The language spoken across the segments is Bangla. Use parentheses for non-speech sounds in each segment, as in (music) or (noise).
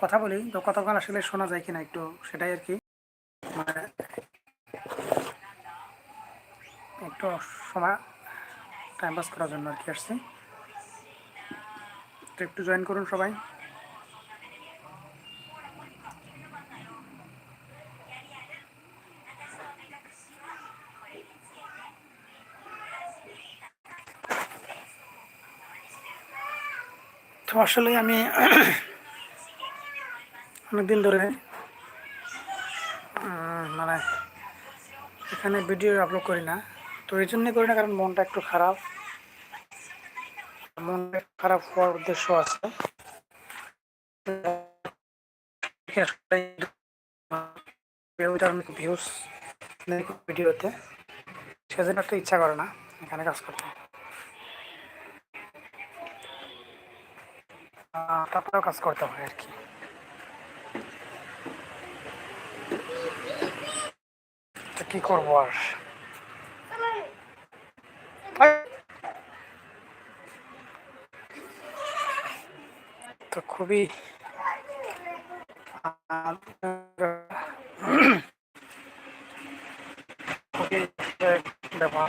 কথা বলি, তো কতক্ষণ আসলে শোনা যায় কিনা একটু সেটাই আর কি। মানে একটু সময় টাইম পাস করার জন্য আর কি আসছি। একটু জয়েন করুন সবাই। তো আসলে আমি (coughs) অনেকদিন ধরে মানে এখানে ভিডিও আপলোড করি না। তো এই জন্যই করি না, কারণ মনটা একটু খারাপ। মনটা খারাপ হওয়ার উদ্দেশ্য আছে। ভিউজ ভিডিওতে সেজন্য একটু ইচ্ছা করে না, এখানে কাজ করতে। তারপরেও কাজ করতে হয় আর কি। কি করব আর? তো খুবই ব্যাপার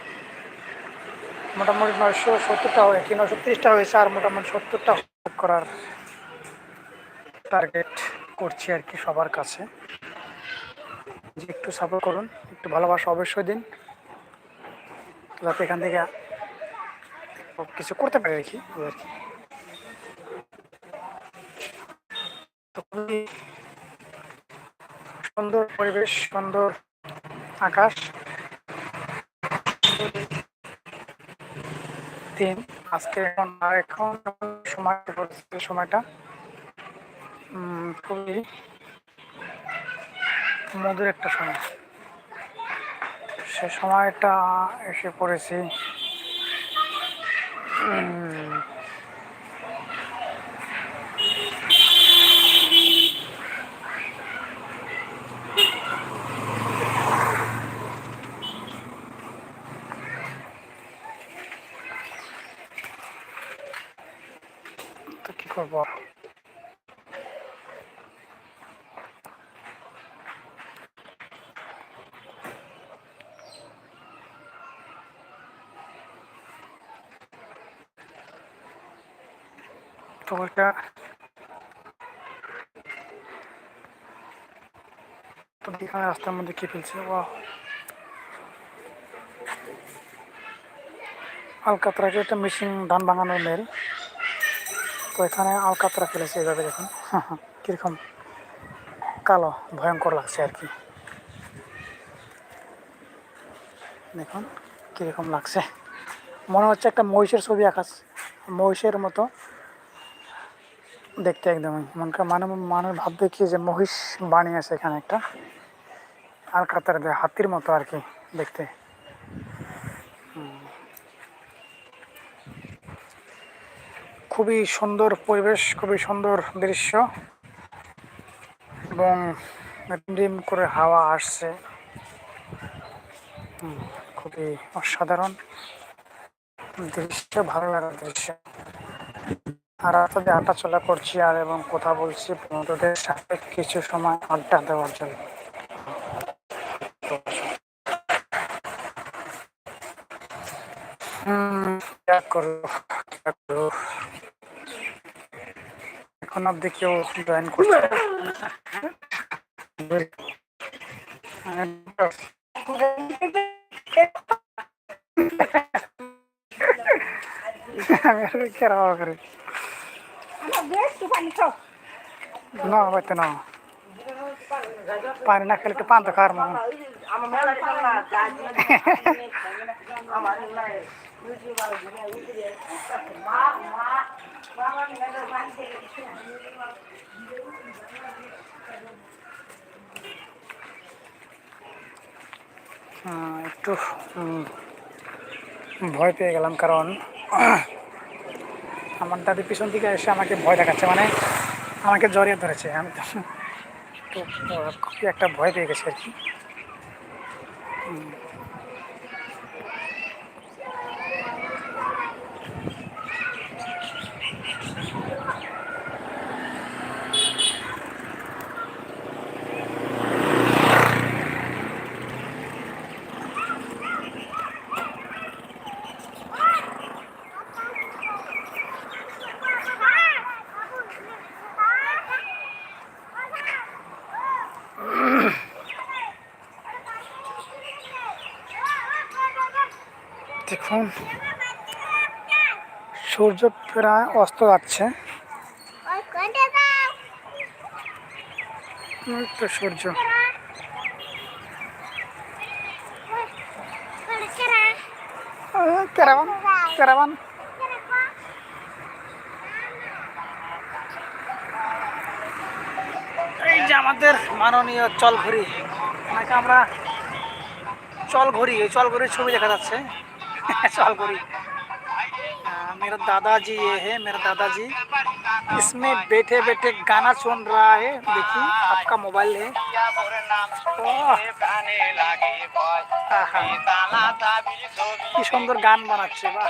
মোটামুটি নয়শো সত্তরটা হয়েছে নয়শো তিরিশটা হয়েছে আর মোটামুটি সত্তরটা করার টার্গেট করছি আর কি সবার কাছে। যে একটু সাপোর্ট করুন, একটু ভালোবাসা অবশ্যই দিন, যাতে এখান থেকে কিছু করতে পারে আর কি আর কি। সুন্দর পরিবেশ, সুন্দর আকাশ। দিন। আজকে এখন এখন সময় সময়টা। খুবই মধুর একটা সময়। সে সময়টা এসে পড়েছি। তো কি করব? তো এটা রাস্তার মধ্যে কি ফেলছে? ও আলকাতরাকে একটা মেশিন ধান ভাঙানোর মেল। তো এখানে আলকাতরা ফেলেছে এভাবে দেখুন। কীরকম কালো, ভয়ঙ্কর লাগছে আর কি। দেখুন কীরকম লাগছে। মনে হচ্ছে একটা মহিষের ছবি আঁকা মহিষের মতো দেখতে একদমই। মনকে মানে মানুষ ভাববে কি যে মহিষ বানিয়েছে এখানে একটা আর কাতার হাতির মতো আর কি দেখতে। হুম। খুবই সুন্দর পরিবেশ খুবই সুন্দর দৃশ্য এবং ডিম করে হাওয়া আসছে। খুবই অসাধারণ দৃশ্য ভালো লাগার দৃশ্য। আর রাস্তাতে হাঁটা চলা করছি আর এবং কথা বলছি বন্ধুদের সাথে কিছু সময় আড্ডা দেওয়ার জন্য। হুম, করো, করো। এখন অব্দি কেউ জয়েন করছে। আমি আসলে কেরাও না বাইতে না। পানি না খেলে একটু পান তো খাওয়ার মনে একটু ভয় পেয়ে গেলাম কারণ আমার দাদি পিছন দিকে এসে আমাকে ভয় দেখাচ্ছে মানে আমাকে জড়িয়ে ধরেছে আমি একটু একটা ভয় পেয়ে গেছে আর কি। দেখুন সূর্য প্রায় অস্ত যাচ্ছে। সূর্য। এই যে আমাদের মাননীয় চলঘড়ি, ওনাকে আমরা চলঘড়ি, এই চলঘড়ির ছবি দেখা যাচ্ছে। (laughs) चौलगुड़ी हाँ, मेरा दादाजी ये है मेरा दादाजी इसमें बैठे बैठे गाना सुन रहा है देखिए आपका मोबाइल है ওহ, আহা, কি সুন্দর গান বানাচ্ছে বাহ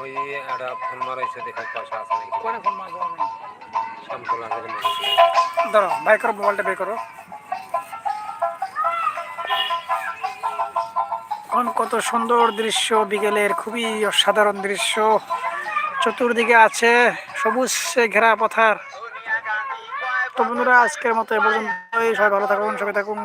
ওই একটা ফোন মারাইছে দেখে পয়সা আছে নাকি করে ফোন মারবো আমি শ্যামপুর আগে মারাইছে ধরো ভাই করো মোবাইলটা বের করো কোন কত সুন্দর দৃশ্য, বিকেলের খুবই অসাধারণ দৃশ্য। চতুর্দিকে আছে সবুজ ঘেরা পথার। তো বন্ধুরা, আজকের মতো এ পর্যন্তই। সবাই ভালো থাকুন সবাই থাকুন।